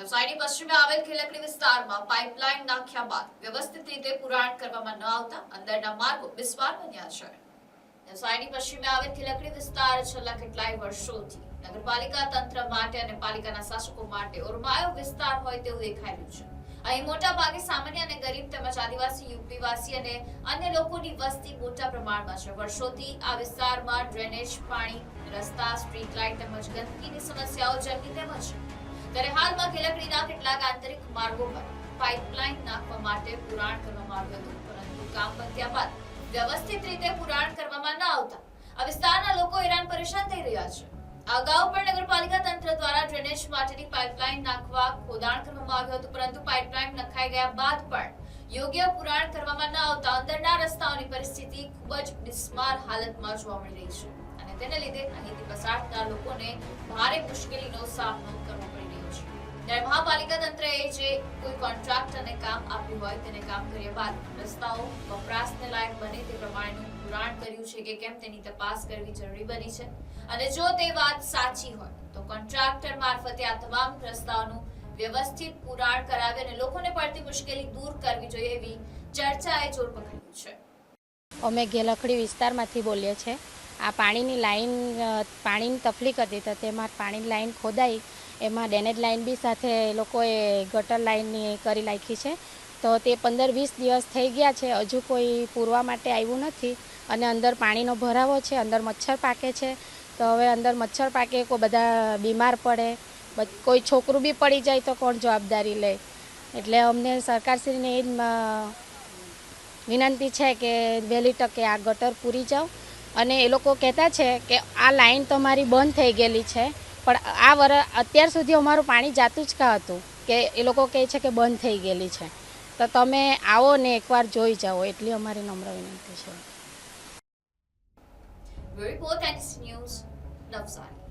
નવસારીની પશ્ચિમે આવેલ ખીલકડી વિસ્તારમાં પાઇપલાઇન નાખ્યા બાદ વ્યવસ્થિત રીતે પુરાણ કરવામાં ન આવતા અંદરના માર્ગો બિસ્માર બન્યા છે. નવસારી પશ્ચિમે આવેલ ખીલકડી વિસ્તાર છેલ્લા કેટલાય વર્ષોથી નગરપાલિકા તંત્ર માટે અને પાલિકાના શાસકો માટે ઓરમાયો વિસ્તાર હોય તેવું દેખાઈ રહ્યું છે. અહીં મોટા ભાગે સામાન્ય અને ગરીબ તેમજ આદિવાસી, યુપીવાસી અને અન્ય લોકોની વસ્તી મોટા પ્રમાણમાં છે. વર્ષોથી આ વિસ્તારમાં ડ્રેનેજ, પાણી, રસ્તા, સ્ટ્રીટ લાઇટ તેમજ ગંદકીની સમસ્યાઓ જન્મી તેમ છે ત્યારે હાલમાં ગેલકડીના કેટલાક આંતરિક માર્ગો પર પાઇપલાઇન નાખવા માટે પુરાણ કરવામાં આવ્યું હતું. પરંતુ કામ પત્યા બાદ વ્યવસ્થિત રીતે પુરાણ કરવામાં ન આવતા આ વિસ્તારના લોકો હેરાન પરેશાન થઈ રહ્યા છે. અગાઉ પણ નગરપાલિકા તંત્ર દ્વારા ડ્રેનેજ માટેની પાઇપલાઇન નાખવા ખોદાણ કરવામાં આવ્યું હતું, પરંતુ પાઇપલાઇન નખાઈ ગયા બાદ પણ યોગ્ય પુરાણ કરવામાં ન આવતા અંદરના રસ્તાઓની પરિસ્થિતિ ખૂબ જ બિસ્માર હાલતમાં જોવા મળી રહી છે. અને તેને લીધે અહીંથી પસાર થતા લોકોને ભારે મુશ્કેલીનો સામનો ત્યારે મહાપાલિકા તંત્રએ જે કોઈ કોન્ટ્રાક્ટરને કામ આપ્યું હોય તેને કામ કર્યા બાદ રસ્તાઓ વપરાશને લાયક બને તે પ્રમાણેનું પુરાણ કર્યું છે કે કેમ તેની તપાસ કરવી જરૂરી બની છે. અને જો તે વાત સાચી હોય, તો કોન્ટ્રાક્ટર મારફતે આ તમામ રસ્તાઓનું વ્યવસ્થિત પુરાણ કરાવી અને લોકોને પડતી મુશ્કેલી દૂર કરવી જોઈએ એવી ચર્ચાએ જોર પકડ્યું છે. અમે ગેલખડી વિસ્તારમાંથી બોલીએ છીએ. આ પાણીની લાઈન પાણીની તકલીફ હતી તો તેમાં પાણીની લાઈન ખોદાઈ. એમાં ડેનેજ લાઈન બી સાથે એ લોકોએ ગટર લાઈનની કરી નાખી છે. તો તે પંદર વીસ દિવસ થઈ ગયા છે. હજુ કોઈ પૂરવા માટે આવ્યું નથી અને અંદર પાણીનો ભરાવો છે, અંદર મચ્છર પાકે છે. તો હવે અંદર મચ્છર પાકે, કોઈ બધા બીમાર પડે કોઈ છોકરું બી પડી જાય તો કોણ જવાબદારી લે? એટલે અમને સરકારશ્રીને એ જ વિનંતી છે કે વહેલી તકે આ ગટર પૂરી જાઓ. અને એ લોકો કહેતા છે કે આ લાઈન તમારી બંધ થઈ ગયેલી છે, પણ આ વર, અત્યાર સુધી અમારું પાણી જાતું જ કાં હતું? કે એ લોકો કહે છે કે બંધ થઈ ગયેલી છે. તો તમે આવો ને એકવાર જોઈ જાઓ, એટલી અમારી નમ્ર વિનંતી છે. Report news Navsari